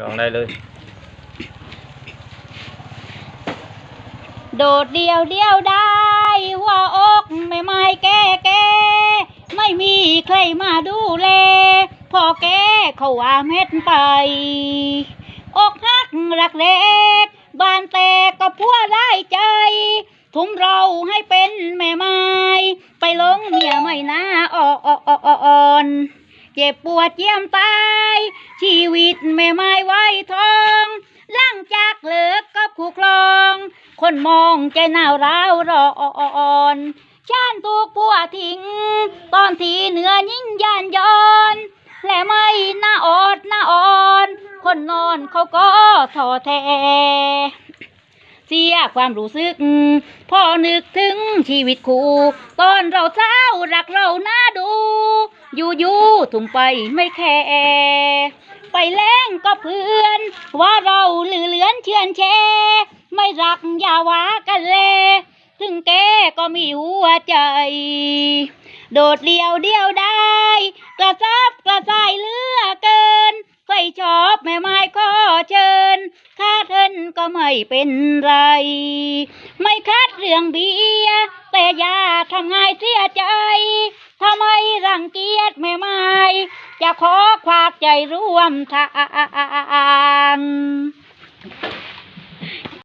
ร้องได้เลย โดดเดียวเดียวได้ หัวอกไม่ไม่แก่แก่ไม่มีใครมาดูแลพอแก่เขาว่าเม็ดไป อกหักรักเล็กบานแตกก็พัวได้ใจ ทุ่มเราให้เป็นแม่ไม้ไปลงเมียไม่น่าอ่อนอ่อนเจ็บปวดเยี่ยมตาย ชีวิตแม่ไม้ไว้ทองหลังจากเลิกกับคู่ครอง คนมองใจหนาวร้าวรอนฉันถูกผัวทิ้ง ตอนที่เหนือยิ่งยานยอนและไม่น่าอดน่าอ่อน คนนอนเขาก็ท้อแท้เสียความรู้สึก พอนึกถึงชีวิตคู่ตอนเราเศร้ารักเราหน่าดูอยู่อยู่ๆถุงไปไม่แคร์ ไปแล้งก็เพื่อน ว่าเราหลือเลือนเชื่อนแช ไม่รักอย่าว่ากันเลยถึงแกก็มีหัวใจ โดดเดียวเดียวได้ กระซับกระส่ายเลือเกินไฟชอบแม่ไม้ขอเชิญค่าเทินก็ไม่เป็นไร ไม่คัดเรื่องเบียแต่อย่าทำง่ายเสียใจทำไมรังเกียจแม่ไม้จะขอากใจร่วมทาง